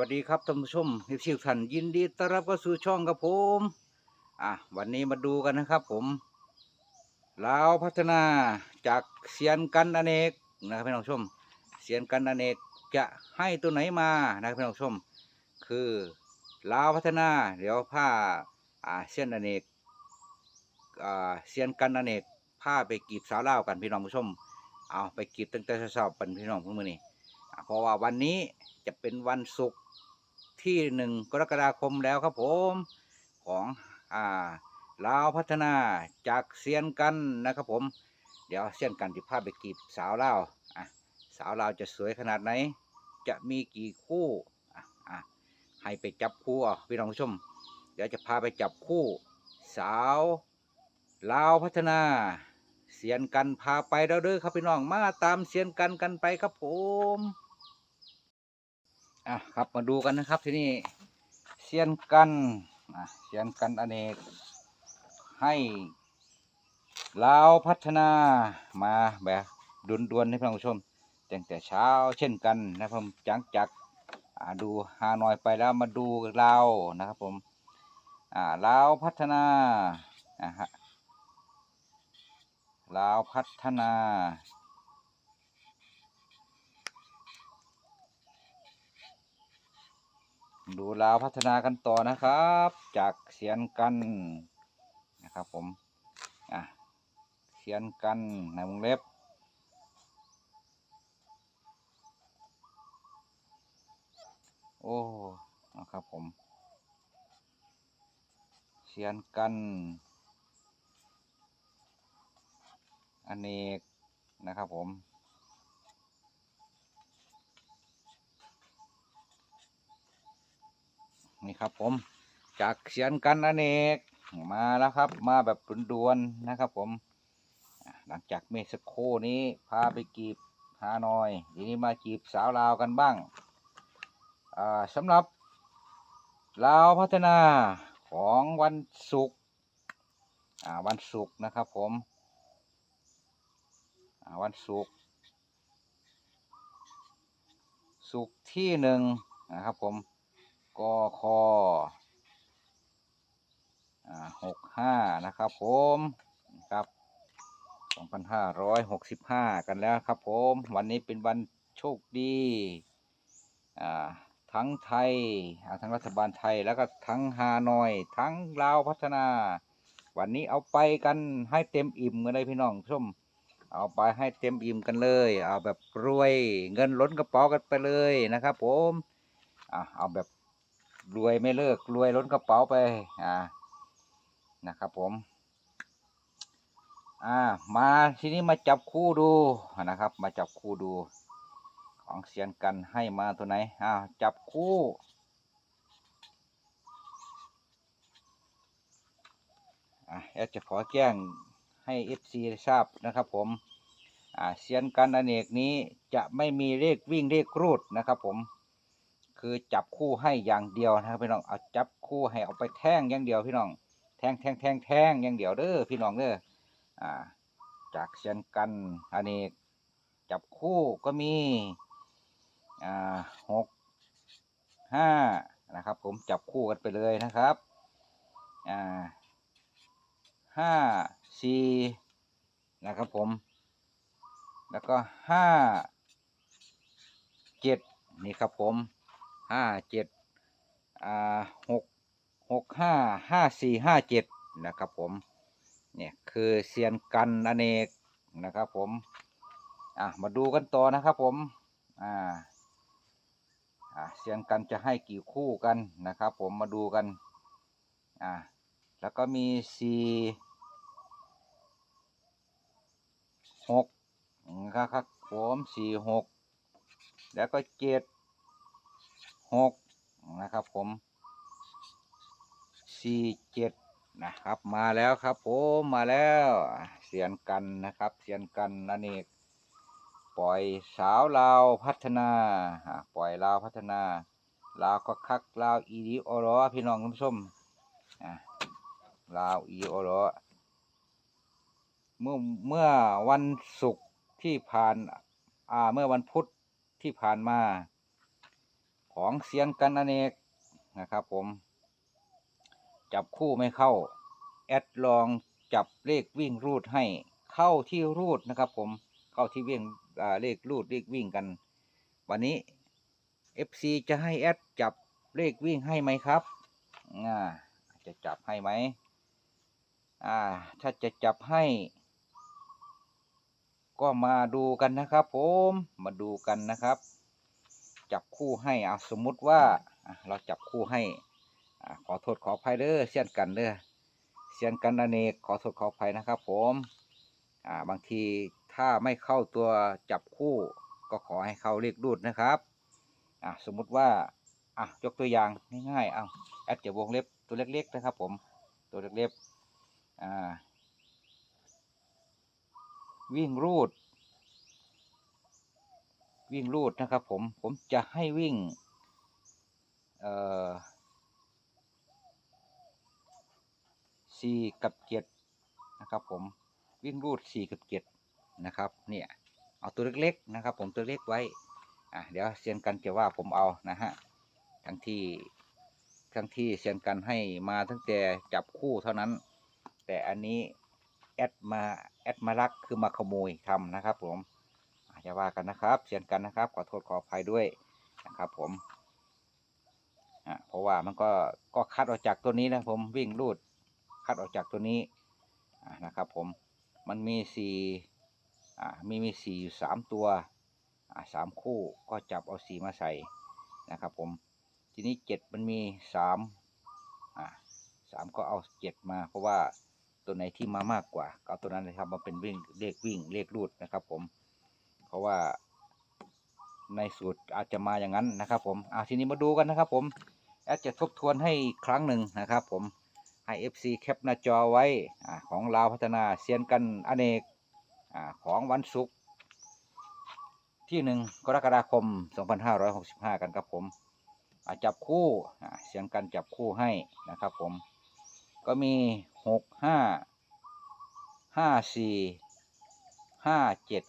วัสดีครับท่านผู้ชมที่ชื่อท่านยินดีต้อนรับเข้าสู่ช่องกับผม อะวันนี้มาดูกันนะครับผมลาวพัฒนาจากเสียนกันอเนกนะครับพี่น้องผู้ชม เสียนกันอเนกจะให้ตัวไหนมานะครับพี่น้องผู้ชม คือลาวพัฒนาเดี๋ยวผ้าอ่าเสียนอเนกอ่าเสียนกันอเนกผ้าไปกีบสาวลาวกันพี่น้องผู้ชม เอาไปกีบตั้งแต่เช้าๆเป็นพี่น้องเพื่อนมือนี่เพราะว่าวันนี้จะเป็นวันศุกร์ ที่หนึ่งกรกฎาคมแล้วครับผมของอ่าลาวพัฒนาจากเซียนกันนะครับผม เดี๋ยวเซียนกันจะพาไปกีบสาวลาวอะสาวลาวจะสวยขนาดไหน จะมีกี่คู่อะอะให้ไปจับคู่พี่น้องผู้ชม เดี๋ยวจะพาไปจับคู่สาวลาวพัฒนาเสียนกันพาไปแล้วเด้อครับพี่น้องมาตามเสียนกันกันไปครับผม อะครับมาดูกันนะครับที่นี่เสียนกันอะเสียนกันอเนกให้ลาวพัฒนามาแบบด่วนๆให้พี่น้องผู้ชมตั้งแต่เช้าเช่นกันนะครับผมจังจักดูฮานอยไปแล้วมาดูลาวนะครับผมอ่าลาวพัฒนาอะฮะลาวพัฒนา ดูลาวพัฒนากันต่อนะครับ จากเสียนกันนะครับผมอะเสียนกันในวงเล็บโอ้นะครับผมเสียนกันอเนกนะครับผม นี่ครับ ผม จากเสียนกันอเนกมาแล้วครับ มาแบบด่วนๆนะครับ ผมหลังจากเมสโคนี้พาไปกีบฮานอยทีนี้มาจีบสาวลาวกันบ้างสำหรับลาวพัฒนาของวันศุกร์วันศุกร์นะครับผมวันศุกร์ศุกร์ที่หนึ่งนะครับผม กคอหกห้านะครับผมครับสองพันห้าร้อยหกสิบห้ากันแล้วครับผม วันนี้เป็นวันโชคดีทั้งไทยทั้งรัฐบาลไทยแล้วก็ทั้งฮานอย ทั้งลาวพัฒนา วันนี้เอาไปกันให้เต็มอิ่มกันเลยพี่น้องผู้ชมเอาไปให้เต็มอิ่มกันเลย เอาแบบรวยเงินล้นกระเป๋ากันไปเลยนะครับ ผม เอาแบบ รวยไม่เลิกรวยล้นกระเป๋าไปอ่านะครับผมอ่ามาทีนี้มาจับคู่ดูนะครับ มาจับคู่ดู ของเสียนกันให้มาตัวไหนอ่าจับคู่อะแอดจะขอแจ้งให้ FC ได้ทราบนะครับผมอ่าเซียนกันอเนกนี้จะไม่มีเลขวิ่งเลขรูดนะครับผม คือจับคู่ให้อย่างเดียวนะครับพี่น้องเอาจับคู่ให้เอาไปแท่งอย่างเดียวพี่น้อง แท่งแท่งแท่งแท่งอย่างเดียวเด้อพี่น้องเด้ออ่า จากเซียนกันอเนกจับคู่ก็มีอ่าหกห้านะครับ ผมจับคู่กันไปเลยนะครับอ่าห้าสี่นะครับผม แล้วก็ห้าเจ็ดนี่ครับผม ห้าเจ็ดอ่าหกหกห้าห้าสี่ห้าเจ็ดนะครับผมเนี่ยคือเซียนกันอเนกนะครับผมอะมาดูกันต่อนะครับผมอ่าอ่าเซียนกันจะให้กี่คู่กันนะครับผมมาดูกันอ่าแล้วก็มีสี่หกนะครับครับผมสี่หกแล้วก็เจ็ด หกนะครับผมสี่เจ็ดนะครับ มาแล้วครับผมมาแล้วเสียนกันนะครับเสียนกันนันเอกปล่อยสาวลาวพัฒนาปล่อยลาวพัฒนาลาวก็คักลาวอีดีโอรอพี่น้องคุณผู้ชมลาวอีโอรอเมื่อเมื่อวันศุกร์ที่ผ่านอ่าเมื่อวันพุธที่ผ่านมา ของเซียนกันอเนกนะครับ ผม จับคู่ไม่เข้า แอดลองจับเลขวิ่งรูดให้เข้าที่รูดนะครับ ผมเข้าที่วิ่งเลขรูดเลขวิ่งกัน วันนี้ FC จะให้แอดจับเลขวิ่งให้ไหมครับอ่าจะจับให้ไหมอ่า ถ้าจะจับให้ ก็มาดูกันนะครับ ผมมาดูกันนะครับ จับคู่ให้อะสมมุติว่าเราจับคู่ให้อขอโทษขออภัยเด้อเสียนกันเด้อเสียนกันอเนกขอโทษขออภัยนะครับ ผมอ่าบางทีถ้าไม่เข้าตัวจับคู่ก็ขอให้เข้าเลขรูดนะครับอะสมมุติว่าอะยกตัวอย่างง่ายๆเอาแอดจะวงเล็บตัวเล็กๆนะครับ ผมตัวเล็กๆอ่าวิ่งรูด วิ่งรูดนะครับ ผมผมจะให้วิ่งเอ่อสี่กับเจ็ดนะครับ ผมวิ่งรูดสี่กับเจ็ดนะครับ เนี่ยเอาตัวเล็กๆนะครับ ผมตัวเล็กไว้อะเดี๋ยวเซียนกันจะว่าผมเอานะฮะทั้งที่ทั้งที่เซียนกันให้มาตั้งแต่จับคู่เท่านั้น แต่อันนี้แอดมาแอดมาลักคือมาขโมยทำนะครับ ผม อาจจะว่ากันนะครับเสียนกันนะครับ ขอโทษขออภัยด้วยนะครับ ผมเพราะว่ามันก็ก็คัดออกจากตัวนี้นะผมวิ่งรูดคัดออกจากตัวนี้นะครับ ผมมันมีสี่มีมีสี่อยู่สามตัวสามคู่ก็จับเอาสี่มาใส่นะครับ ผมทีนี้เจ็ดมันมีสามสามก็เอาเจ็ดมาเพราะว่าตัวไหนที่มามากกว่าก็เอาตัวนั้นนะครับมาเป็นวิ่งเลขวิ่งเลขรูดนะครับ ผม เพราะว่า ในสูตรอาจจะมาอย่างนั้นนะครับ ผมอ่าทีนี้มาดูกันนะครับ ผมแอดจะทบทวนให้ครั้งหนึ่งนะครับ ผมให้ FC แคปหน้าจอไว้อของลาวพัฒนาเซียนกันอเนกอของวันศุกร์ที่หนึ่งกรกฎาคม 2565 กันครับผมจับคู่เซียนกันจับคู่ให้นะครับผมก็มีหกห้าห้าสี่ห้าเจ็ด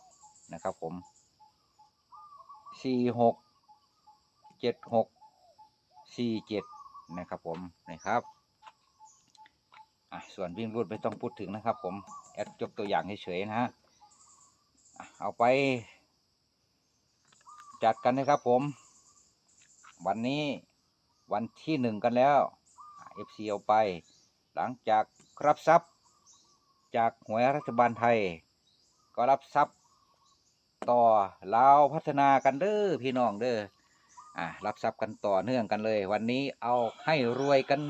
นะครับผมสี่หกเจ็ดหกสี่เจ็ดนะครับผมนะครับอะส่วนวิ่งรูดไม่ต้องพูดถึงนะครับ ผมแอดยกตัวอย่างเฉยๆนะฮะเอาไป จัดกันนะครับผม วันนี้วันที่หนึ่งกันแล้วเอฟซีเอาไป หลังจากรับทรัพย์ จากหวยรัฐบาลไทย ก็รับทรัพย์ ต่อลาวพัฒนากันเด้อพี่น้องเด้ออ่ารับทรัพย์กันต่อเนื่องกันเลย วันนี้เอาให้รวยกัน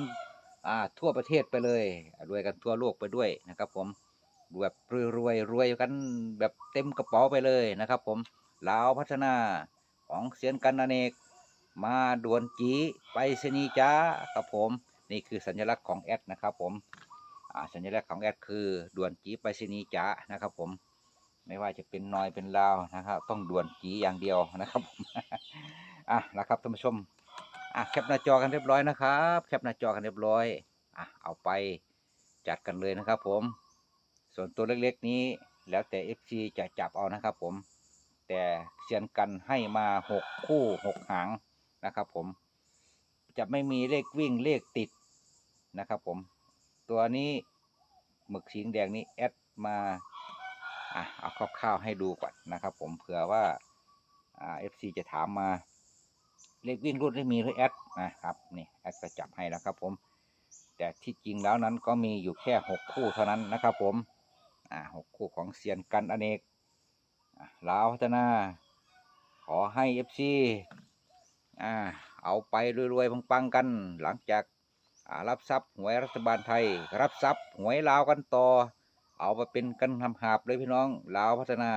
อ่าทั่วประเทศไปเลยรวยกันทั่วโลกไปด้วยนะครับ ผมแบบรวยรวยรวยกันแบบเต็มกระเป๋าไปเลยนะครับ ผมลาวพัฒนาของเสียนกันอเนก มาด่วนจีไปเสนีจ้าครับผม นี่คือสัญลักษณ์ของแอดนะครับ ผมอ่าสัญลักษณ์ของแอดคือด่วนจีไปรษณีจ๋านะครับ ผม ไม่ว่าจะเป็นนอยเป็นลาวนะครับ ต้องด่วนจีอย่างเดียวนะครับผมอะนะครับท่านผู้ชมอะแคปหน้าจอกันเรียบร้อยนะครับ แคปหน้าจอกันเรียบร้อยอะเอาไปจัดกันเลยนะครับ ผม ส่วนตัวเล็กๆนี้แล้วแต่ FC จะจับเอานะครับ ผม แต่เซียนกันให้มาหกคู่หกหางนะครับ ผม จะไม่มีเลขวิ่งเลขติดนะครับ ผม ตัวนี้หมึกสีแดงนี้แอดมา อะเอาคร่าวๆให้ดูก่อนนะครับ ผมเผื่อว่าอ่าเอฟซีจะถามมา เลขวิ่งรุ่นได้มีหรือแอดนะครับนี่แอดก็จับให้แล้วครับผม แต่ที่จริงแล้วนั้นก็มีอยู่แค่หกคู่เท่านั้นนะครับ ผมอ่าหกคู่ของเซียนกันอเนกลาวพัฒนา ขอให้เอฟซีอ่าเอาไปรวยๆปังๆกันหลังจากรับทรัพย์หวยรัฐบาลไทย รับทรัพย์หวยลาวกันต่อ เอาไปเป็นกันทำหาบเลยพี่น้องลาวพัฒนา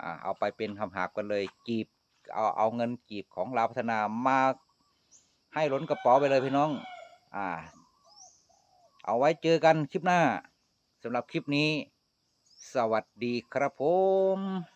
อ่าเอาไปเป็นทำหาบกันเลยจีบเอาเอาเงินจีบของลาวพัฒนามาให้ล้นกระเป๋าไปเลยพี่น้องอ่าเอาไว้เจอกันคลิปหน้าสำหรับคลิปนี้ สวัสดีครับผม